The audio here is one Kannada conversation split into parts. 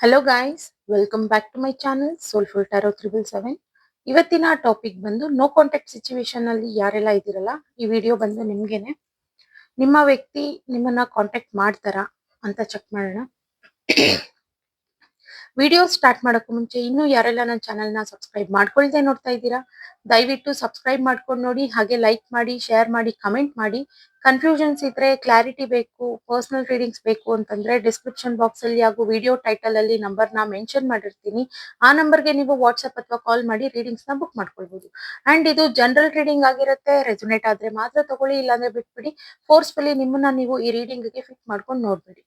Hello guys welcome back to my channel soulful tarot triple seven ಇವತ್ತಿನ ಟಾಪಿಕ್ ಬಂದು ನೋ ಕಾಂಟ್ಯಾಕ್ಟ್ ಸಿಚುವೇಶನ್ ಅಲ್ಲಿ ಯಾರೆಲ್ಲ ಇದ್ದೀರಲ್ಲ, ಈ ವಿಡಿಯೋ ಬಂದು ನಿಮ್ಗೇನೆ. ನಿಮ್ಮ ವ್ಯಕ್ತಿ ನಿಮ್ಮನ್ನ ಕಾಂಟ್ಯಾಕ್ಟ್ ಮಾಡ್ತಾರಾ ಅಂತ ಚೆಕ್ ಮಾಡೋಣ. ವಿಡಿಯೋ ಸ್ಟಾರ್ಟ್ ಮಾಡೋಕ್ಕೂ ಮುಂಚೆ ಇನ್ನೂ ಯಾರೆಲ್ಲ ನನ್ನ ಚಾನಲ್ನ ಸಬ್ಸ್ಕ್ರೈಬ್ ಮಾಡ್ಕೊಳ್ದೆ ನೋಡ್ತಾ ಇದ್ದೀರಾ, ದಯವಿಟ್ಟು ಸಬ್ಸ್ಕ್ರೈಬ್ ಮಾಡ್ಕೊಂಡು ನೋಡಿ, ಹಾಗೆ ಲೈಕ್ ಮಾಡಿ, ಶೇರ್ ಮಾಡಿ, ಕಮೆಂಟ್ ಮಾಡಿ. ಕನ್ಫ್ಯೂಷನ್ಸ್ ಇದ್ರೆ ಕ್ಲಾರಿಟಿ ಬೇಕು, ಪರ್ಸನಲ್ ರೀಡಿಂಗ್ಸ್ ಬೇಕು ಅಂತಂದ್ರೆ ಡಿಸ್ಕ್ರಿಪ್ಷನ್ ಬಾಕ್ಸ್ ಅಲ್ಲಿ ಹಾಗೂ ವಿಡಿಯೋ ಟೈಟಲ್ ಅಲ್ಲಿ ನಂಬರ್ನ ಮೆನ್ಷನ್ ಮಾಡಿರ್ತೀನಿ. ಆ ನಂಬರ್ಗೆ ನೀವು ವಾಟ್ಸ್ಆಪ್ ಅಥವಾ ಕಾಲ್ ಮಾಡಿ ರೀಡಿಂಗ್ಸ್ನ ಬುಕ್ ಮಾಡ್ಕೊಳ್ಬಹುದು ಅಂಡ್ ಇದು ಜನರಲ್ ರೀಡಿಂಗ್ ಆಗಿರುತ್ತೆ ರೆಸೊನೇಟ್ ಆದ್ರೆ ಮಾತ್ರ ತಗೊಳ್ಳಿ, ಇಲ್ಲಾಂದ್ರೆ ಬಿಟ್ಬಿಡಿ. ಫೋರ್ಸ್ಫುಲಿ ನಿಮ್ಮನ್ನ ನೀವು ಈ ರೀಡಿಂಗ್ಗೆ ಫಿಟ್ ಮಾಡ್ಕೊಂಡು ನೋಡ್ಬೇಡಿ.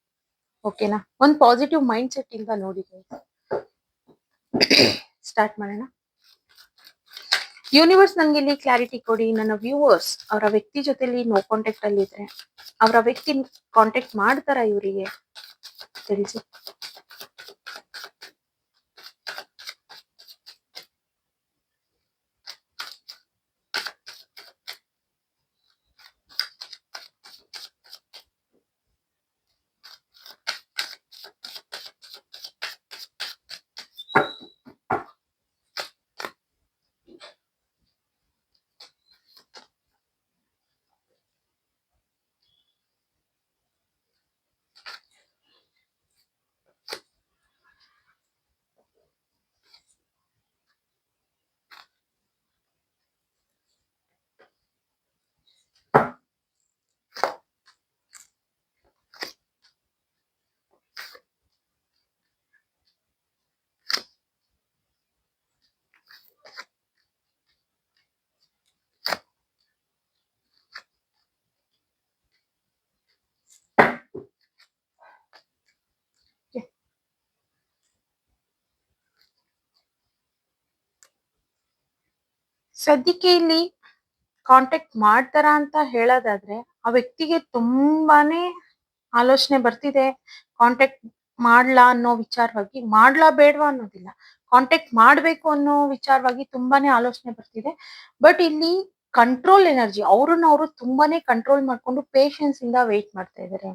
ಓಕೆನಾ ಒಂದ್ ಪಾಸಿಟಿವ್ ಮೈಂಡ್ ಸೆಟ್ ಇಂದ ನೋಡಿ ಸ್ಟಾರ್ಟ್ ಮಾಡೋಣ. ಯೂನಿವರ್ಸ್ ನನ್ಗೆ ಇಲ್ಲಿ ಕ್ಲಾರಿಟಿ ಕೊಡಿ. ನನ್ನ ವ್ಯೂವರ್ಸ್ ಅವರ ವ್ಯಕ್ತಿ ಜೊತೆಲಿ ನೋ ಕಾಂಟ್ಯಾಕ್ಟ್ ಅಲ್ಲಿ ಇದ್ರೆ, ಅವರ ವ್ಯಕ್ತಿ ಕಾಂಟ್ಯಾಕ್ಟ್ ಮಾಡ್ತಾರ ಇವರಿಗೆ? ತಿಳಿಸಿ. ಸದ್ಯಕ್ಕೆ ಇಲ್ಲಿ ಕಾಂಟ್ಯಾಕ್ಟ್ ಮಾಡ್ತಾರ ಅಂತ ಹೇಳೋದಾದ್ರೆ, ಆ ವ್ಯಕ್ತಿಗೆ ತುಂಬಾನೇ ಆಲೋಚನೆ ಬರ್ತಿದೆ ಕಾಂಟ್ಯಾಕ್ಟ್ ಮಾಡ್ಲಾ ಅನ್ನೋ ವಿಚಾರವಾಗಿ, ಮಾಡ್ಲಾ ಬೇಡವಾ ಅನ್ನೋದಿಲ್ಲ. ಕಾಂಟ್ಯಾಕ್ಟ್ ಮಾಡ್ಬೇಕು ಅನ್ನೋ ವಿಚಾರವಾಗಿ ತುಂಬಾನೇ ಆಲೋಚನೆ ಬರ್ತಿದೆ. ಬಟ್ ಇಲ್ಲಿ ಕಂಟ್ರೋಲ್ ಎನರ್ಜಿ ಅವ್ರನ್ನ ಅವರು ತುಂಬಾನೇ ಕಂಟ್ರೋಲ್ ಮಾಡ್ಕೊಂಡು ಪೇಶನ್ಸ್ ಇಂದ ವೇಟ್ ಮಾಡ್ತಾ ಇದ್ದಾರೆ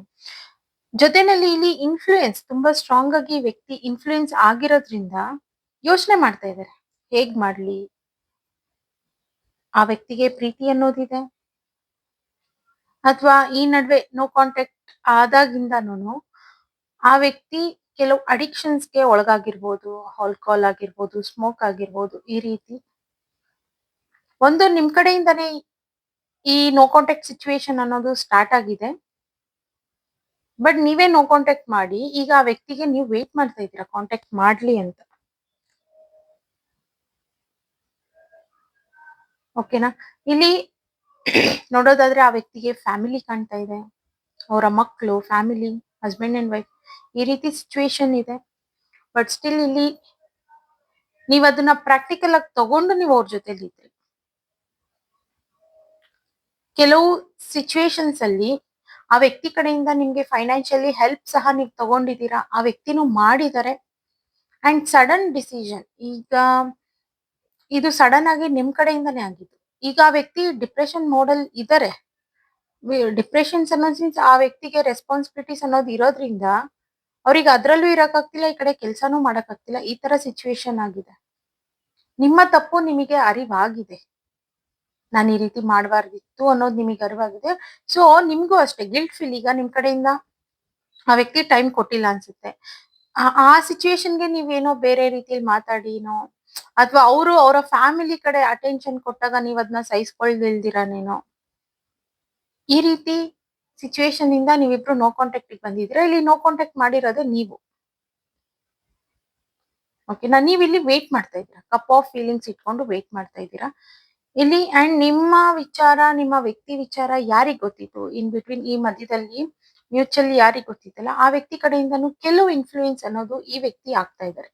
ಜೊತೆನಲ್ಲಿ ಇಲ್ಲಿ ಇನ್ಫ್ಲೂಯೆನ್ಸ್ ತುಂಬಾ ಸ್ಟ್ರಾಂಗ್ ಆಗಿ ವ್ಯಕ್ತಿ ಇನ್ಫ್ಲೂಯೆನ್ಸ್ ಆಗಿರೋದ್ರಿಂದ ಯೋಚನೆ ಮಾಡ್ತಾ ಇದ್ದಾರೆ ಹೇಗ್ ಮಾಡ್ಲಿ? ಆ ವ್ಯಕ್ತಿಗೆ ಪ್ರೀತಿ ಅನ್ನೋದಿದೆ? ಅಥವಾ ಈ ನಡುವೆ ನೋ ಕಾಂಟ್ಯಾಕ್ಟ್ ಆದಾಗಿಂದನೂ ಆ ವ್ಯಕ್ತಿ ಕೆಲವು ಅಡಿಕ್ಷನ್ಸ್ಗೆ ಒಳಗಾಗಿರ್ಬೋದು ಆಲ್ಕೋಹಾಲ್ ಆಗಿರ್ಬೋದು ಸ್ಮೋಕ್ ಆಗಿರ್ಬೋದು ಈ ರೀತಿ. ಒಂದು ನಿಮ್ ಕಡೆಯಿಂದನೇ ಈ ನೋ ಕಾಂಟ್ಯಾಕ್ಟ್ ಸಿಚುವೇಶನ್ ಅನ್ನೋದು ಸ್ಟಾರ್ಟ್ ಆಗಿದೆ. ಬಟ್ ನೀವೇ ನೋ ಕಾಂಟ್ಯಾಕ್ಟ್ ಮಾಡಿ, ಈಗ ಆ ವ್ಯಕ್ತಿಗೆ ನೀವು ವೇಟ್ ಮಾಡ್ತಾ ಇದ್ದೀರಾ ಕಾಂಟ್ಯಾಕ್ಟ್ ಮಾಡ್ಲಿ ಅಂತ. ಓಕೆನಾ ಇಲ್ಲಿ ನೋಡೋದಾದ್ರೆ ಆ ವ್ಯಕ್ತಿಗೆ ಫ್ಯಾಮಿಲಿ ಕಾಣ್ತಾ ಇದೆ. ಅವರ ಮಕ್ಕಳು ಫ್ಯಾಮಿಲಿ ಹಸ್ಬೆಂಡ್ ಅಂಡ್ ವೈಫ್ ಈ ರೀತಿ ಸಿಚುವೇಶನ್ ಇದೆ. ಬಟ್ ಸ್ಟಿಲ್ ಇಲ್ಲಿ ನೀವು ಅದನ್ನ ಪ್ರಾಕ್ಟಿಕಲ್ ಆಗಿ ತಗೊಂಡು ನೀವು ಅವ್ರ ಜೊತೆಲಿ ಇದ್ರಿ. ಕೆಲವು ಸಿಚುವೇಶನ್ಸ್ ಅಲ್ಲಿ ಆ ವ್ಯಕ್ತಿ ಕಡೆಯಿಂದ ನಿಮ್ಗೆ ಫೈನಾನ್ಷಿಯಲಿ ಹೆಲ್ಪ್ ಸಹ ನೀವು ತಗೊಂಡಿದ್ದೀರಾ? ಆ ವ್ಯಕ್ತಿನೂ ಮಾಡಿದ್ದಾರೆ. ಅಂಡ್ ಸಡನ್ ಡಿಸಿಷನ್ ಈಗ ಇದು ಸಡನ್ ಆಗಿ ನಿಮ್ ಕಡೆಯಿಂದಾನೇ ಆಗಿದ್ದು. ಈಗ ಆ ವ್ಯಕ್ತಿ ಡಿಪ್ರೆಷನ್ ಮೋಡಲ್ ಇದ್ದಾರೆ ಡಿಪ್ರೆಷನ್ಸ್ ಅನ್ನೋದ್ ಆ ವ್ಯಕ್ತಿಗೆ ರೆಸ್ಪಾನ್ಸಿಬಿಲಿಟೀಸ್ ಅನ್ನೋದು ಇರೋದ್ರಿಂದ ಅವ್ರಿಗೆ ಅದ್ರಲ್ಲೂ ಇರಕ್ಕಾಗ್ತಿಲ್ಲ, ಈ ಕಡೆ ಕೆಲಸನೂ ಮಾಡಕ್ಕಾಗ್ತಿಲ್ಲ, ಈ ತರ ಸಿಚುವೇಶನ್ ಆಗಿದೆ. ನಿಮ್ಮ ತಪ್ಪು ನಿಮಗೆ ಅರಿವಾಗಿದೆ. ನಾನು ಈ ರೀತಿ ಮಾಡಬಾರ್ದಿತ್ತು ಅನ್ನೋದು ನಿಮಗೆ ಅರಿವಾಗಿದೆ. ಸೊ ನಿಮ್ಗೂ ಅಷ್ಟೇ ಗಿಲ್ಟ್ ಫೀಲ್ ಈಗ ನಿಮ್ ಕಡೆಯಿಂದ ಆ ವ್ಯಕ್ತಿ ಟೈಮ್ ಕೊಟ್ಟಿಲ್ಲ ಅನ್ಸುತ್ತೆ. ಆ ಸಿಚುವೇಶನ್ಗೆ ನೀವೇನೋ ಬೇರೆ ರೀತಿಯಲ್ಲಿ ಮಾತಾಡಿನೋ ಅಥವಾ ಅವರು ಅವರ ಫ್ಯಾಮಿಲಿ ಕಡೆ ಅಟೆನ್ಷನ್ ಕೊಟ್ಟಾಗ ನೀವ್ ಅದನ್ನ ಸಹಿಸ್ಕೊಳ್ದಿಲ್ದಿರಾನೇನೋ ಈ ರೀತಿ ಸಿಚುವೇಶನ್ ಇಂದ ನೀವಿಬ್ರು ನೋ ಕಾಂಟ್ಯಾಕ್ಟ್ ಬಂದಿದ್ರೆ ಇಲ್ಲಿ ನೋ ಕಾಂಟ್ಯಾಕ್ಟ್ ಮಾಡಿರೋದೇ ನೀವು. ಓಕೆನಾ ನೀವ್ ಇಲ್ಲಿ ವೇಟ್ ಮಾಡ್ತಾ ಇದ್ದೀರಾ? ಕಪ್ ಆಫ್ ಫೀಲಿಂಗ್ಸ್ ಇಟ್ಕೊಂಡು ವೇಟ್ ಮಾಡ್ತಾ ಇದ್ದೀರಾ? ಇಲ್ಲಿ ಅಂಡ್ ನಿಮ್ಮ ವಿಚಾರ, ನಿಮ್ಮ ವ್ಯಕ್ತಿ ವಿಚಾರ ಯಾರಿಗ್ ಗೊತ್ತಿತ್ತು? ಇನ್ ಬಿಟ್ವೀನ್ ಈ ಮಧ್ಯದಲ್ಲಿ ಮ್ಯೂಚುವಲ್ ಯಾರಿಗ್ ಗೊತ್ತಿತ್ತಲ್ಲ, ಆ ವ್ಯಕ್ತಿ ಕಡೆಯಿಂದನೂ ಕೆಲವು ಇನ್ಫ್ಲೂಯೆನ್ಸ್ ಅನ್ನೋದು ಈ ವ್ಯಕ್ತಿ ಆಗ್ತಾ ಇದ್ದಾರೆ.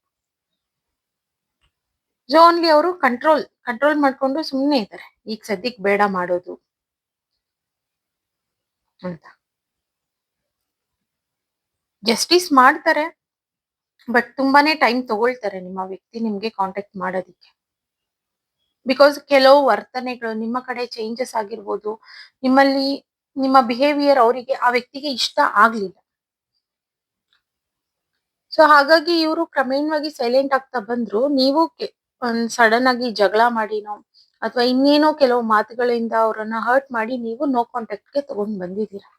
ಸೊ ಅವರು ಕಂಟ್ರೋಲ್ ಕಂಟ್ರೋಲ್ ಮಾಡ್ಕೊಂಡು ಸುಮ್ಮನೆ ಇದ್ದಾರೆ. ಈಗ ಸದ್ಯಕ್ಕೆ ಬೇಡ ಮಾಡೋದು ಅಂತ. ಜಸ್ಟಿಸ್ ಮಾಡ್ತಾರೆ ಬಟ್ ತುಂಬಾನೇ ಟೈಮ್ ತಗೊಳ್ತಾರೆ ನಿಮ್ಮ ವ್ಯಕ್ತಿ ನಿಮ್ಗೆ ಕಾಂಟ್ಯಾಕ್ಟ್ ಮಾಡೋದಿಕ್ಕೆ. ಬಿಕಾಸ್ ಕೆಲವು ವರ್ತನೆಗಳು ನಿಮ್ಮ ಕಡೆ ಚೇಂಜಸ್ ಆಗಿರ್ಬೋದು, ನಿಮ್ಮಲ್ಲಿ, ನಿಮ್ಮ ಬಿಹೇವಿಯರ್ ಅವರಿಗೆ ಆ ವ್ಯಕ್ತಿಗೆ ಇಷ್ಟ ಆಗ್ಲಿಲ್ಲ. ಸೊ ಹಾಗಾಗಿ ಇವರು ಕ್ರಮೇಣವಾಗಿ ಸೈಲೆಂಟ್ ಆಗ್ತಾ ಬಂದ್ರು, ನೀವು ಒಂದ್ ಸಡನ್ ಆಗಿ ಜಗಳ ಮಾಡಿನೋ ಅಥವಾ ಇನ್ನೇನೋ ಕೆಲವು ಮಾತುಗಳಿಂದ ಅವರನ್ನ ಹರ್ಟ್ ಮಾಡಿ ನೀವು ನೋ ಕಾಂಟ್ಯಾಕ್ಟ್ಗೆ ತಗೊಂಡ್ ಬಂದಿದ್ದೀರಾ?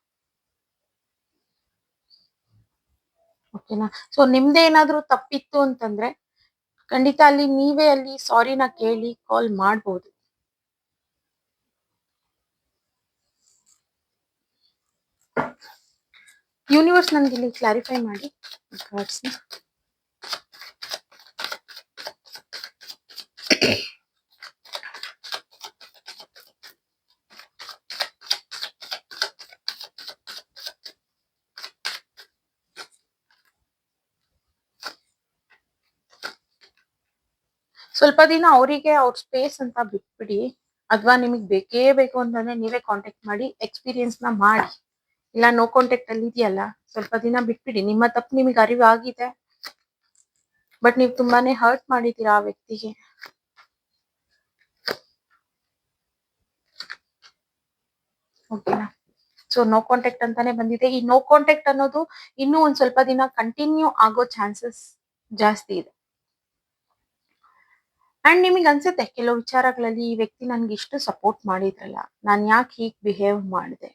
ಓಕೆನಾ ಸೊ ನಿಮ್ದೇ ಏನಾದ್ರು ತಪ್ಪಿತ್ತು ಅಂತಂದ್ರೆ, ಖಂಡಿತ ಅಲ್ಲಿ ನೀವೇ ಅಲ್ಲಿ ಸಾರಿನ ಕೇಳಿ ಕಾಲ್ ಮಾಡ್ಬೋದು. ಯೂನಿವರ್ಸ್ ನನ್ಗೆ ಇಲ್ಲಿ ಕ್ಲಾರಿಫೈ ಮಾಡಿ. ಕಾರ್ಡ್ಸ್ ಸ್ವಲ್ಪ ದಿನ ಅವರಿಗೆ ಅವ್ರ ಸ್ಪೇಸ್ ಅಂತ ಬಿಟ್ಬಿಡಿ. ಅಥವಾ ನಿಮಗೆ ಬೇಕೇ ಬೇಕು ಅಂತಂದ್ರೆ ನೀವೇ ಕಾಂಟ್ಯಾಕ್ಟ್ ಮಾಡಿ ಎಕ್ಸ್ಪೀರಿಯನ್ಸ್ನ ಮಾಡಿ. ಇಲ್ಲ ನೋ ಕಾಂಟ್ಯಾಕ್ಟ್ ಅಲ್ಲಿ ಇದೆಯಲ್ಲ, ಸ್ವಲ್ಪ ದಿನ ಬಿಟ್ಬಿಡಿ. ನಿಮ್ಮ ತಪ್ಪು ನಿಮಗೆ ಅರಿವಾಗಿದೆ. ಬಟ್ ನೀವು ತುಂಬಾನೇ ಹರ್ಟ್ ಮಾಡಿದ್ದೀರಾ ಆ ವ್ಯಕ್ತಿಗೆ. ಓಕೆನಾ ಸೊ ನೋ ಕಾಂಟ್ಯಾಕ್ಟ್ ಅಂತಾನೆ ಬಂದಿದೆ. ಈ ನೋ ಕಾಂಟ್ಯಾಕ್ಟ್ ಅನ್ನೋದು ಇನ್ನೂ ಒಂದ್ ಸ್ವಲ್ಪ ದಿನ ಕಂಟಿನ್ಯೂ ಆಗೋ ಚಾನ್ಸಸ್ ಜಾಸ್ತಿ ಇದೆ. ಅಂಡ್ ನಿಮಗೆ ಅನ್ಸುತ್ತೆ, ಕೆಲವು ವಿಚಾರಗಳಲ್ಲಿ ಈ ವ್ಯಕ್ತಿ ನನ್ಗೆ ಇಷ್ಟು ಸಪೋರ್ಟ್ ಮಾಡಿದ್ರಲ್ಲ, ನಾನು ಯಾಕೆ ಹೀಗ್ ಬಿಹೇವ್ ಮಾಡಿದೆ?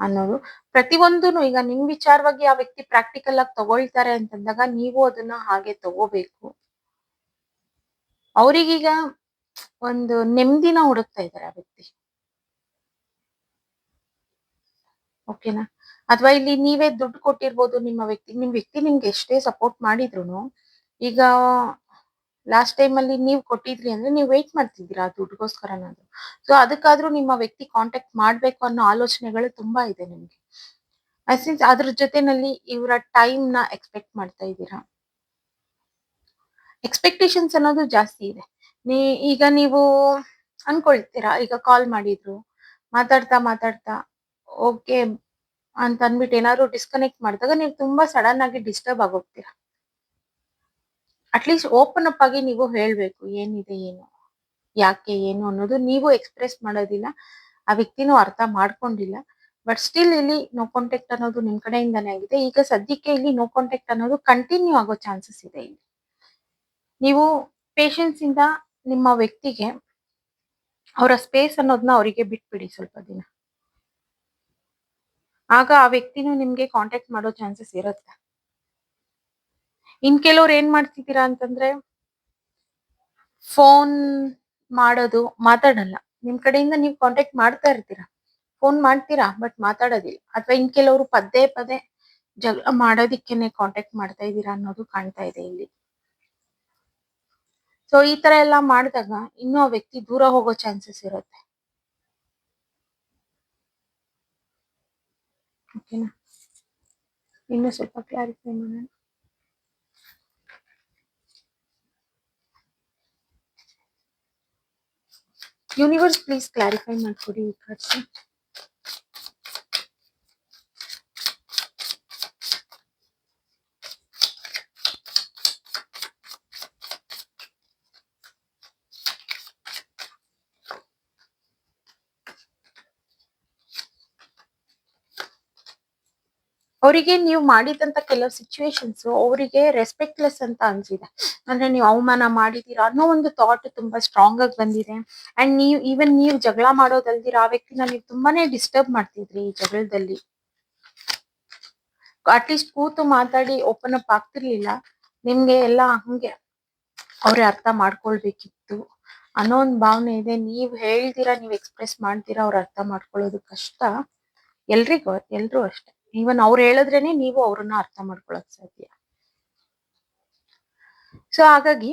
ಅನ್ನೋದು. ಪ್ರತಿಯೊಂದೂ ಈಗ ನಿಮ್ ವಿಚಾರವಾಗಿ ಆ ವ್ಯಕ್ತಿ ಪ್ರಾಕ್ಟಿಕಲ್ ಆಗಿ ತಗೊಳ್ತಾರೆ ಅಂತಂದಾಗ ನೀವು ಅದನ್ನ ಹಾಗೆ ತಗೋಬೇಕು. ಅವರಿಗೀಗ ಒಂದು ನೆಮ್ಮದಿನ ಹುಡುಕ್ತಾ ಇದ್ದಾರೆ ಆ ವ್ಯಕ್ತಿ. ಓಕೆನಾ? ಅಥವಾ ಇಲ್ಲಿ ನೀವೇ ದುಡ್ಡು ಕೊಟ್ಟಿರ್ಬೋದು ನಿಮ್ಮ ವ್ಯಕ್ತಿ ನಿಮ್ ವ್ಯಕ್ತಿ ನಿಮ್ಗೆ ಎಷ್ಟೇ ಸಪೋರ್ಟ್ ಮಾಡಿದ್ರು ಈಗ ಲಾಸ್ಟ್ ಟೈಮ್ ಅಲ್ಲಿ ನೀವು ಕೊಟ್ಟಿದ್ರಿ ಅಂದ್ರೆ ನೀವು ವೇಟ್ ಮಾಡ್ತಿದ್ದೀರಾ ದುಡ್ಡುಗೋಸ್ಕರನಾದ್ರು ಸೊ ಅದಕ್ಕಾದ್ರೂ ನಿಮ್ಮ ವ್ಯಕ್ತಿ ಕಾಂಟ್ಯಾಕ್ಟ್ ಮಾಡ್ಬೇಕು ಅನ್ನೋ ಆಲೋಚನೆಗಳು ತುಂಬಾ ಇದೆ ನಿಮ್ಗೆ. ಮೀನ್ಸ್ ಅದ್ರ ಜೊತೆನಲ್ಲಿ ಇವರ ಟೈಮ್ನ ಎಕ್ಸ್ಪೆಕ್ಟ್ ಮಾಡ್ತಾ ಇದ್ದೀರಾ? ಎಕ್ಸ್ಪೆಕ್ಟೇಷನ್ಸ್ ಅನ್ನೋದು ಜಾಸ್ತಿ ಇದೆ. ನೀ, ಈಗ ನೀವು ಅನ್ಕೊಳ್ತೀರಾ, ಈಗ ಕಾಲ್ ಮಾಡಿದ್ರು, ಮಾತಾಡ್ತಾ ಮಾತಾಡ್ತಾ ಓಕೆ ಅಂತ ಅಂದ್ಬಿಟ್ಟು ಏನಾದ್ರು ಡಿಸ್ಕನೆಕ್ಟ್ ಮಾಡಿದಾಗ ನೀವು ತುಂಬಾ ಸಡನ್ ಆಗಿ ಡಿಸ್ಟರ್ಬ್ ಆಗೋಗ್ತೀರಾ. ಅಟ್ಲೀಸ್ಟ್ ಓಪನ್ ಅಪ್ ಆಗಿ ನೀವು ಹೇಳ್ಬೇಕು, ಏನಿದೆ, ಏನು, ಯಾಕೆ, ಏನು ಅನ್ನೋದು ನೀವು ಎಕ್ಸ್ಪ್ರೆಸ್ ಮಾಡೋದಿಲ್ಲ. ಆ ವ್ಯಕ್ತಿನೂ ಅರ್ಥ ಮಾಡ್ಕೊಂಡಿಲ್ಲ. ಬಟ್ ಸ್ಟಿಲ್ ಇಲ್ಲಿ ನೋ ಕಾಂಟ್ಯಾಕ್ಟ್ ಅನ್ನೋದು ನಿಮ್ ಕಡೆಯಿಂದಾನೇ ಆಗಿದೆ. ಈಗ ಸದ್ಯಕ್ಕೆ ಇಲ್ಲಿ ನೋ ಕಾಂಟ್ಯಾಕ್ಟ್ ಅನ್ನೋದು ಕಂಟಿನ್ಯೂ ಆಗೋ ಚಾನ್ಸಸ್ ಇದೆ ಇಲ್ಲಿ. ನೀವು ಪೇಷನ್ಸ್ ಇಂದ ನಿಮ್ಮ ವ್ಯಕ್ತಿಗೆ ಅವರ ಸ್ಪೇಸ್ ಅನ್ನೋದನ್ನ ಅವರಿಗೆ ಬಿಟ್ಬಿಡಿ ಸ್ವಲ್ಪ ದಿನ. ಆಗ ಆ ವ್ಯಕ್ತಿನೂ ನಿಮ್ಗೆ ಕಾಂಟ್ಯಾಕ್ಟ್ ಮಾಡೋ ಚಾನ್ಸಸ್ ಇರುತ್ತೆ. ಇನ್ ಕೆಲವ್ರು ಏನ್ ಮಾಡ್ತಿದ್ದೀರಾ ಅಂತಂದ್ರೆ ಫೋನ್ ಮಾಡೋದು ಮಾತಾಡಲ್ಲ. ನಿಮ್ ಕಡೆಯಿಂದ ನೀವು ಕಾಂಟ್ಯಾಕ್ಟ್ ಮಾಡ್ತಾ ಇರ್ತೀರಾ. ಫೋನ್ ಮಾಡ್ತೀರಾ ಬಟ್ ಮಾತಾಡೋದಿಲ್ಲ. ಅಥವಾ ಇನ್ ಕೆಲವರು ಪದೇ ಪದೇ ಜಗಳ ಮಾಡೋದಿಕ್ಕೆನೆ ಕಾಂಟ್ಯಾಕ್ಟ್ ಮಾಡ್ತಾ ಇದ್ದೀರಾ ಅನ್ನೋದು ಕಾಣ್ತಾ ಇದೆ ಇಲ್ಲಿ. ಸೊ ಈ ತರ ಎಲ್ಲ ಮಾಡಿದಾಗ ಇನ್ನೂ ಆ ವ್ಯಕ್ತಿ ದೂರ ಹೋಗೋ ಚಾನ್ಸಸ್ ಇರುತ್ತೆ. ಓಕೆನಾ? ಇನ್ನು ಸ್ವಲ್ಪ ಕ್ಲಾರಿಫೈ ಮಾಡೋಣ. ಯೂನಿವರ್ಸ್ ಪ್ಲೀಸ್ ಕ್ಲಾರಿಫೈ ಮಾಡ್ಕೊಡಿ ಈ ಕಾರ್ಡ್ಸ್ ಅವರಿಗೆ ನೀವು ಮಾಡಿದಂತ ಕೆಲವು ಸಿಚುವೇಶನ್ಸ್ ಅವರಿಗೆ ರೆಸ್ಪೆಕ್ಟ್ಲೆಸ್ ಅಂತ ಅನ್ಸಿದೆ. ಅಂದ್ರೆ ನೀವು ಅವಮಾನ ಮಾಡಿದೀರಾ ಅನ್ನೋ ಒಂದು ಥಾಟ್ ತುಂಬಾ ಸ್ಟ್ರಾಂಗ್ ಆಗಿ ಬಂದಿದೆ. ಅಂಡ್ ನೀವು ಈವನ್ ನೀವು ಜಗಳ ಮಾಡೋದಲ್ದಿರ ಆ ವ್ಯಕ್ತಿನ ನೀವು ತುಂಬಾನೇ ಡಿಸ್ಟರ್ಬ್ ಮಾಡ್ತಿದ್ರಿ ಈ ಜಗಳದಲ್ಲಿ. ಅಟ್ಲೀಸ್ಟ್ ಕೂತು ಮಾತಾಡಿ ಓಪನ್ ಅಪ್ ಆಗ್ತಿರ್ಲಿಲ್ಲ. ನಿಮ್ಗೆ ಎಲ್ಲ ಹಂಗೆ ಅವ್ರೆ ಅರ್ಥ ಮಾಡ್ಕೊಳ್ಬೇಕಿತ್ತು ಅನ್ನೋ ಒಂದು ಭಾವನೆ ಇದೆ. ನೀವ್ ಹೇಳ್ದಿರಾ, ನೀವ್ ಎಕ್ಸ್ಪ್ರೆಸ್ ಮಾಡ್ತೀರಾ ಅವ್ರ ಅರ್ಥ ಮಾಡ್ಕೊಳ್ಳೋದು ಕಷ್ಟ. ಎಲ್ರಿಗೂ, ಎಲ್ರು ಅಷ್ಟೇ. ಈವನ್ ಅವ್ರು ಹೇಳಿದ್ರೇನೆ ನೀವು ಅವ್ರನ್ನ ಅರ್ಥ ಮಾಡ್ಕೊಳಕ್ ಸಾಧ್ಯ. ಸೊ ಹಾಗಾಗಿ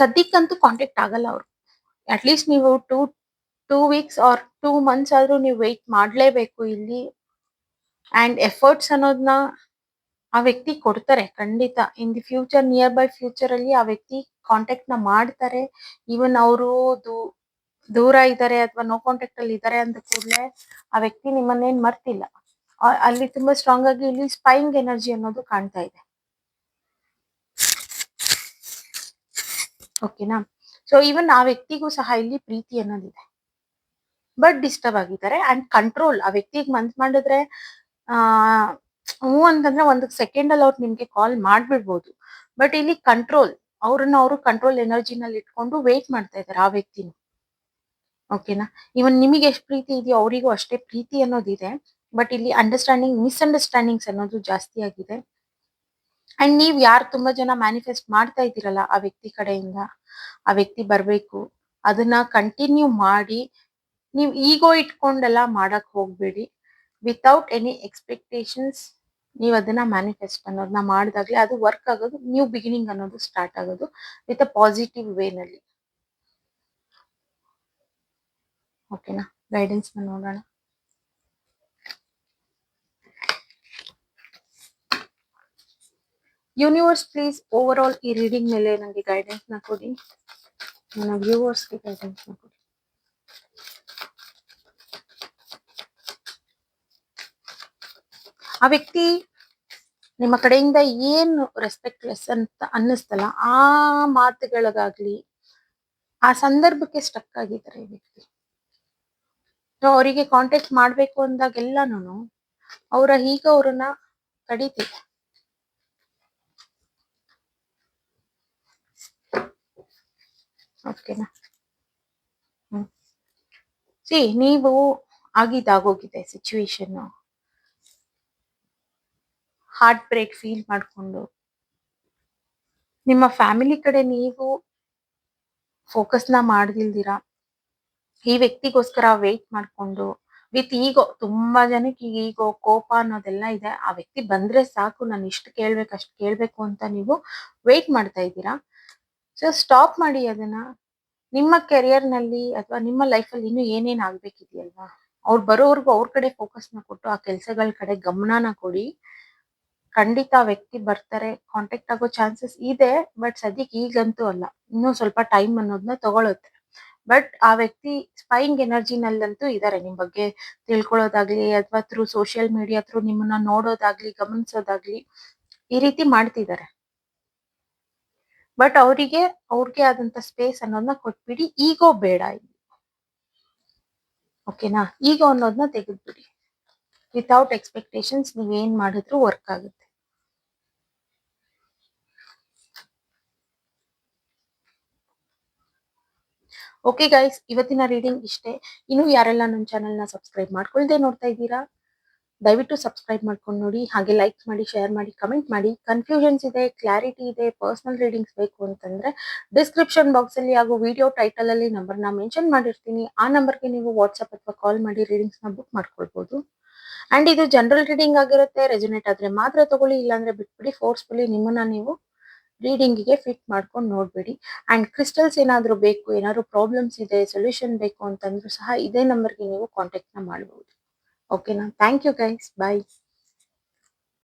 ಸದ್ಯಕ್ಕಂತೂ ಕಾಂಟ್ಯಾಕ್ಟ್ ಆಗಲ್ಲ ಅವ್ರು. ಅಟ್ಲೀಸ್ಟ್ ನೀವು two two weeks or two months ಆದ್ರೂ ನೀವು ವೆಯ್ಟ್ ಮಾಡ್ಲೇಬೇಕು ಇಲ್ಲಿ. ಅಂಡ್ ಎಫರ್ಟ್ಸ್ ಅನ್ನೋದನ್ನ ಆ ವ್ಯಕ್ತಿ ಕೊಡ್ತಾರೆ ಖಂಡಿತ. In the future near by future ಅಲ್ಲಿ ಆ ವ್ಯಕ್ತಿ ಕಾಂಟ್ಯಾಕ್ಟ್ನ ಮಾಡ್ತಾರೆ. ಈವನ್ ಅವರು ದೂರ ಇದ್ದಾರೆ ಅಥವಾ ನೋ ಕಾಂಟ್ಯಾಕ್ಟ್ ಅಲ್ಲಿ ಇದ್ದಾರೆ ಅಂತ ಕೂಡಲೇ ಆ ವ್ಯಕ್ತಿ ನಿಮ್ಮನ್ನೇನ್ ಮರ್ತಿಲ್ಲ. ಅಲ್ಲಿ ತುಂಬಾ ಸ್ಟ್ರಾಂಗ್ ಆಗಿ ಇಲ್ಲಿ ಸ್ಪೈಂಗ್ ಎನರ್ಜಿ ಅನ್ನೋದು ಕಾಣ್ತಾ ಇದೆ. ಓಕೆನಾ ಸೊ ಈವನ್ ಆ ವ್ಯಕ್ತಿಗೂ ಸಹ ಇಲ್ಲಿ ಪ್ರೀತಿ ಅನ್ನೋದಿದೆ. ಬಟ್ ಡಿಸ್ಟರ್ಬ್ ಆಗಿದ್ದಾರೆ ಅಂಡ್ ಕಂಟ್ರೋಲ್ ಆ ವ್ಯಕ್ತಿಗೆ ಮನ್ಸ್ ಮಾಡಿದ್ರೆ, ಆ, ಹ್ಞೂ ಅಂತಂದ್ರೆ ಒಂದು ಸೆಕೆಂಡ್ ಅಲ್ಲಿ ಅವ್ರು ನಿಮ್ಗೆ ಕಾಲ್ ಮಾಡ್ಬಿಡ್ಬೋದು. ಬಟ್ ಇಲ್ಲಿ ಕಂಟ್ರೋಲ್ ಅವ್ರನ್ನ ಅವರು ಕಂಟ್ರೋಲ್ ಎನರ್ಜಿನಲ್ಲಿ ಇಟ್ಕೊಂಡು ವೇಟ್ ಮಾಡ್ತಾ ಇದ್ದಾರೆ ಆ ವ್ಯಕ್ತಿನ. ಓಕೆನಾ ಇವನ್ ನಿಮಗೆ ಎಷ್ಟು ಪ್ರೀತಿ ಇದೆಯೋ ಅವರಿಗೂ ಅಷ್ಟೇ ಪ್ರೀತಿ ಅನ್ನೋದಿದೆ. ಬಟ್ ಇಲ್ಲಿ ಅಂಡರ್ಸ್ಟ್ಯಾಂಡಿಂಗ್ ಮಿಸ್ಅಂಡರ್ಸ್ಟ್ಯಾಂಡಿಂಗ್ಸ್ ಅನ್ನೋದು ಜಾಸ್ತಿ ಆಗಿದೆ. ಅಂಡ್ ನೀವು ಯಾರು ತುಂಬಾ ಜನ ಮ್ಯಾನಿಫೆಸ್ಟ್ ಮಾಡ್ತಾ ಇದ್ದೀರಲ್ಲ ಆ ವ್ಯಕ್ತಿ ಕಡೆಯಿಂದ, ಆ ವ್ಯಕ್ತಿ ಬರಬೇಕು, ಅದನ್ನ ಕಂಟಿನ್ಯೂ ಮಾಡಿ, ನೀವು ಈಗೋ ಇಟ್ಕೊಂಡೆಲ್ಲ ಮಾಡಕ್ ಹೋಗ್ಬೇಡಿ. ವಿತೌಟ್ ಎನಿ ಎಕ್ಸ್ಪೆಕ್ಟೇಷನ್ಸ್ ನೀವು ಅದನ್ನ ಮ್ಯಾನಿಫೆಸ್ಟ್ ಅನ್ನೋದನ್ನ ಮಾಡಿದಾಗ್ಲೇ ಅದು ವರ್ಕ್ ಆಗೋದು ನ್ಯೂ ಬಿಗಿನಿಂಗ್ ಅನ್ನೋದು ಸ್ಟಾರ್ಟ್ ಆಗೋದು ವಿತ್ ಅ ಪಾಸಿಟಿವ್ ವೇನಲ್ಲಿ ಓಕೆನಾ ಗೈಡೆನ್ಸ್ ನೋಡೋಣ. ಯೂನಿವರ್ಸ್ ಪ್ಲೀಸ್ ಓವರ್ ಆಲ್ ಈ ರೀಡಿಂಗ್ ಮೇಲೆ ನನಗೆ ಗೈಡೆನ್ಸ್ನ ಕೊಡಿ. ನನ್ನ ವ್ಯೂವರ್ಸ್ಗೆ ಗೈಡೆನ್ಸ್ನ ಕೊಡಿ. ಆ ವ್ಯಕ್ತಿ ನಿಮ್ಮ ಕಡೆಯಿಂದ ಏನು ರೆಸ್ಪೆಕ್ಟ್ಲೆಸ್ ಅಂತ ಅನ್ನಿಸ್ತಲ್ಲ, ಆ ಮಾತುಗಳಿಗಾಗ್ಲಿ, ಆ ಸಂದರ್ಭಕ್ಕೆ ಸ್ಟಕ್ ಆಗಿದ್ದಾರೆ ಈ ವ್ಯಕ್ತಿ. ಅವರಿಗೆ ಕಾಂಟ್ಯಾಕ್ಟ್ ಮಾಡ್ಬೇಕು ಅಂದಾಗೆಲ್ಲನೂ ಅವರ ಈಗ ಅವ್ರನ್ನ ತಡೀತಿದೆ ಓಕೆನಾ? ಹ್ಮ್. ಸಿ ನೀವು ಆಗಿದ್ದಾಗೋಗಿದೆ ಸಿಚುವೇಶನ್ ಹಾರ್ಟ್ ಬ್ರೇಕ್ ಫೀಲ್ ಮಾಡ್ಕೊಂಡು. ನಿಮ್ಮ ಫ್ಯಾಮಿಲಿ ಕಡೆ ನೀವು ಫೋಕಸ್ನ ಮಾಡ್ದಿಲ್ದಿರ? ಈ ವ್ಯಕ್ತಿಗೋಸ್ಕರ ವೇಟ್ ಮಾಡ್ಕೊಂಡು ವಿತ್ ಈಗೋ ತುಂಬಾ ಜನಕ್ಕೆ ಈಗ ಈಗೋ ಕೋಪ ಅನ್ನೋದೆಲ್ಲ ಇದೆ. ಆ ವ್ಯಕ್ತಿ ಬಂದ್ರೆ ಸಾಕು ನಾನು ಇಷ್ಟು ಕೇಳ್ಬೇಕು ಅಷ್ಟು ಕೇಳ್ಬೇಕು ಅಂತ ನೀವು ವೇಟ್ ಮಾಡ್ತಾ ಇದ್ದೀರಾ? ಸೊ ಸ್ಟಾಪ್ ಮಾಡಿ ಅದನ್ನ ನಿಮ್ಮ ಕೆರಿಯರ್ನಲ್ಲಿ ಅಥವಾ ನಿಮ್ಮ ಲೈಫ್ ಅಲ್ಲಿ ಇನ್ನೂ ಏನೇನ್ ಆಗ್ಬೇಕಿದೆಯಲ್ವಾ? ಅವ್ರು ಬರೋವರೆಗೂ ಅವ್ರ ಕಡೆ ಫೋಕಸ್ನ ಕೊಟ್ಟು ಆ ಕೆಲಸಗಳ ಕಡೆ ಗಮನನ ಕೊಡಿ. ಖಂಡಿತ ವ್ಯಕ್ತಿ ಬರ್ತಾರೆ ಕಾಂಟ್ಯಾಕ್ಟ್ ಆಗೋ ಚಾನ್ಸಸ್ ಇದೆ ಬಟ್ ಸದ್ಯಕ್ಕೆ ಈಗಂತೂ ಅಲ್ಲ. ಇನ್ನೂ ಸ್ವಲ್ಪ ಟೈಮ್ ಅನ್ನೋದನ್ನ ತಗೊಳುತ್ತೆ. ಬಟ್ ಆ ವ್ಯಕ್ತಿ ಸ್ಪೈಯಿಂಗ್ ಎನರ್ಜಿನಲ್ಲಂತೂ ಇದ್ದಾರೆ ನಿಮ್ ಬಗ್ಗೆ ತಿಳ್ಕೊಳ್ಳೋದಾಗ್ಲಿ ಅಥವಾ ಥ್ರೂ ಸೋಷಿಯಲ್ ಮೀಡಿಯಾ ಥ್ರೂ ನಿಮ್ಮನ್ನ ನೋಡೋದಾಗ್ಲಿ, ಗಮನಿಸೋದಾಗ್ಲಿ ಈ ರೀತಿ ಮಾಡ್ತಿದ್ದಾರೆ ಬಟ್ ಅವರಿಗೆ, ಅವ್ರಿಗೆ ಆದಂತ ಸ್ಪೇಸ್ ಅನ್ನೋದನ್ನ ಕೊಟ್ಬಿಡಿ, ಈಗೋ ಬೇಡ ಇಲ್ಲಿ. ಓಕೆನಾ ಈಗ ಅನ್ನೋದನ್ನ ತೆಗೆದ್ಬಿಡಿ. ವಿತೌಟ್ ಎಕ್ಸ್ಪೆಕ್ಟೇಷನ್ಸ್ ನೀವು ಏನ್ ಮಾಡಿದ್ರು ವರ್ಕ್ ಆಗುತ್ತೆ. ಓಕೆ ಗೈಸ್ ಇವತ್ತಿನ ರೀಡಿಂಗ್ ಇಷ್ಟೇ. ಇನ್ನು ಯಾರೆಲ್ಲ ನನ್ನ ಚಾನೆಲ್ನ ಸಬ್ಸ್ಕ್ರೈಬ್ ಮಾಡ್ಕೊಳ್ದೆ ನೋಡ್ತಾ ಇದ್ದೀರಾ? ದಯವಿಟ್ಟು ಸಬ್ಸ್ಕ್ರೈಬ್ ಮಾಡ್ಕೊಂಡು ನೋಡಿ, ಹಾಗೆ ಲೈಕ್ ಮಾಡಿ ಶೇರ್ ಮಾಡಿ ಕಮೆಂಟ್ ಮಾಡಿ. ಕನ್ಫ್ಯೂಷನ್ಸ್ ಇದೆ ಕ್ಲಾರಿಟಿ ಇದೆ ಪರ್ಸನಲ್ ರೀಡಿಂಗ್ಸ್ ಬೇಕು ಅಂತಂದ್ರೆ ಡಿಸ್ಕ್ರಿಪ್ಷನ್ ಬಾಕ್ಸ್ ಅಲ್ಲಿ ಹಾಗೂ ವಿಡಿಯೋ ಟೈಟಲ್ ಅಲ್ಲಿ ನಂಬರ್ನ ಮೆನ್ಷನ್ ಮಾಡಿರ್ತೀನಿ. ಆ ನಂಬರ್ಗೆ ನೀವು ವಾಟ್ಸ್ಆಪ್ ಅಥವಾ ಕಾಲ್ ಮಾಡಿ ರೀಡಿಂಗ್ಸ್ನ ಬುಕ್ ಮಾಡ್ಕೊಳ್ಬಹುದು ಅಂಡ್ ಇದು ಜನರಲ್ ರೀಡಿಂಗ್ ಆಗಿರುತ್ತೆ ರೆಜುನೇಟ್ ಆದ್ರೆ ಮಾತ್ರ ತಗೊಳ್ಳಿ, ಇಲ್ಲಾಂದ್ರೆ ಬಿಟ್ಬಿಡಿ. ಫೋರ್ಸ್ಫುಲಿ ನಿಮ್ಮನ್ನ ನೀವು ರೀಡಿಂಗ್ಗೆ ಫಿಟ್ ಮಾಡ್ಕೊಂಡು ನೋಡಬೇಡಿ. ಅಂಡ್ ಕ್ರಿಸ್ಟಲ್ಸ್ ಏನಾದರೂ ಬೇಕು, ಏನಾದ್ರು ಪ್ರಾಬ್ಲಮ್ಸ್ ಇದೆ ಸೊಲ್ಯೂಷನ್ ಬೇಕು ಅಂತಂದ್ರೂ ಸಹ ಇದೇ ನಂಬರ್ಗೆ ನೀವು ಕಾಂಟ್ಯಾಕ್ಟ್ನ ಮಾಡಬಹುದು ಓಕೆನಾ ಥ್ಯಾಂಕ್ ಯು ಗೈಸ್ ಬಾಯ್